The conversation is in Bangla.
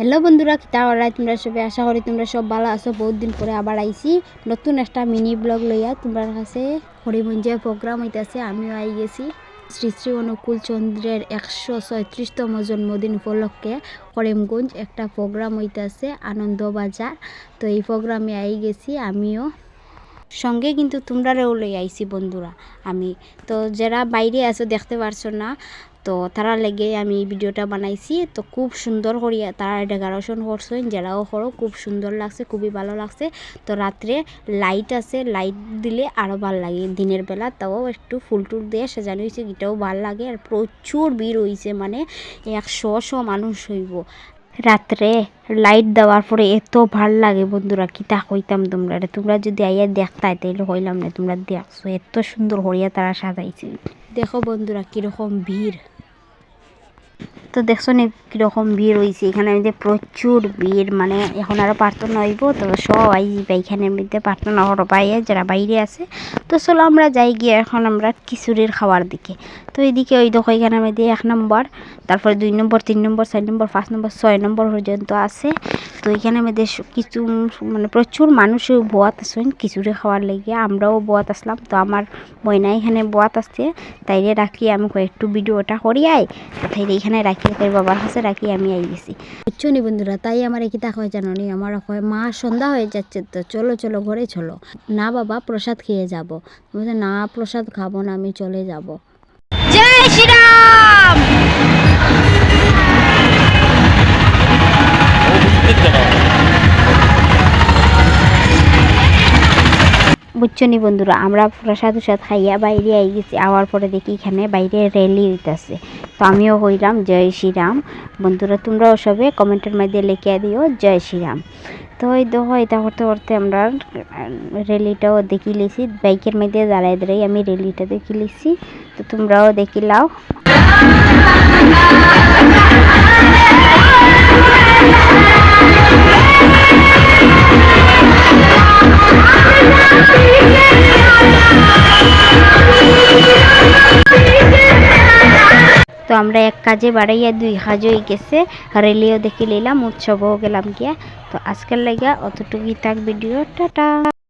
হ্যালো বন্ধুরা, কিতা তোমরা সবাই আশা করি তোমরা সব ভালো আছো। বহুত দিন পরে আবার আইছি। নতুন একটা মিনি ব্লগ লইয়া তোমরা কাছে হরিমঞ্জে প্রোগ্রাম হইতাছে। আমিও আই গেছি। শ্রী শ্রী অনুকূল চন্দ্রের একশো ছয়ত্রিশতম জন্মদিন উপলক্ষে করিমগঞ্জ একটা প্রোগ্রাম হইতাছে আনন্দবাজার তো এই প্রোগ্রামে আই গেছি, আমিও। সঙ্গে কিন্তু তোমরারেও লই আইছি বন্ধুরা, আমি। তো যারা বাইরে আছো, দেখতে পারছ না তো তারা লেগে আমি ভিডিওটা বানাইছি। তো খুব সুন্দর করিয়া তারা ডেকোরেশন করছেন যারাও করো, খুব সুন্দর লাগছে, খুবই ভালো লাগছে। তো রাত্রে লাইট আছে লাইট দিলে আরও ভালো লাগে। দিনের বেলা তাও একটু ফুল টুল দিয়ে সাজানো হয়েছে, এটাও ভালো লাগে। আর প্রচুর ভিড় হয়েছে মানে একশো শো মানুষ হইব। রাত্রে লাইট দেওয়ার পরে এত ভালো লাগে বন্ধুরা কিতা কইতাম তোমরা। তোমরা যদি আইয়া দেখতাই, তাইলে হইলাম না তোমরা দেখছ, এত সুন্দর হরিয়া তারা সাজাইছে। দেখো বন্ধুরা, কীরকম ভিড়। তো দেখছ নি কীরকম ভিড় হয়েছে? এখানে মধ্যে প্রচুর ভিড় মানে এখন আরও প্রার্থনা হইব, তো সবাই এখানের মধ্যে প্রার্থনা হরো পাইয়ে যারা বাইরে আছে। তো চলো আমরা যাই গিয়ে এখন আমরা খিচুড়ির খাওয়ার দিকে। তো এইদিকে ওই দেখো এখানের মধ্যে এক নম্বর, তারপরে দুই নম্বর, তিন নম্বর, চার নম্বর, পাঁচ নম্বর, ছয় নম্বর পর্যন্ত আছে। তো এখানের মধ্যে কিছু মানে প্রচুর মানুষ বোয়াত আছেন খিচুড়ি খাওয়ার লেগে। আমরাও বোয়াত আসলাম। তো আমার ময়না এখানে বোয়াত আসছে। তাইরে রাখি, আমি একটু ভিডিওটা করি আই। তো তাইরে এখানে রাখি, তাই বাবার কাছে রাখি, আমি আই গেছি বুঝছ নি বন্ধুরা, তাই আমার কি তা হয় জানো নি আমার কয় মা সন্ধ্যা হয়ে যাচ্ছে, তো চলো চলো, ঘরে চলো। না বাবা, প্রসাদ খেয়ে যাব। না, প্রসাদ খাব না, আমি চলে যাব। জয় বুঝছ নি বন্ধুরা, আমরা প্রসাদ উসাদ খাইয়া বাইরে আই গেছি, আওয়ার পরে দেখি এখানে বাইরে র্যালি হইতাছে। তো আমিও হইলাম, জয় শ্রীরাম। বন্ধুরা, তোমরাও সবে কমেন্টের মধ্যে লিখে দিও, জয় শ্রীরাম। তো এই দেখো এটা করতে করতে আমরা র্যালিটাও দেখি লিছি, বাইকের মধ্যে দাঁড়াই দাঁড়াই আমি র্যালিটা দেখি লিছি। তো তোমরাও দেখি তো আমরা এক কাজে বাড়াইয়া দুই কাজ হয়ে গেছে। রেলিও দেখে নিলাম উৎসবও গেলাম গিয়া। তো আজকের লাগা অতটুকুই থাক ভিডিও, টাটা।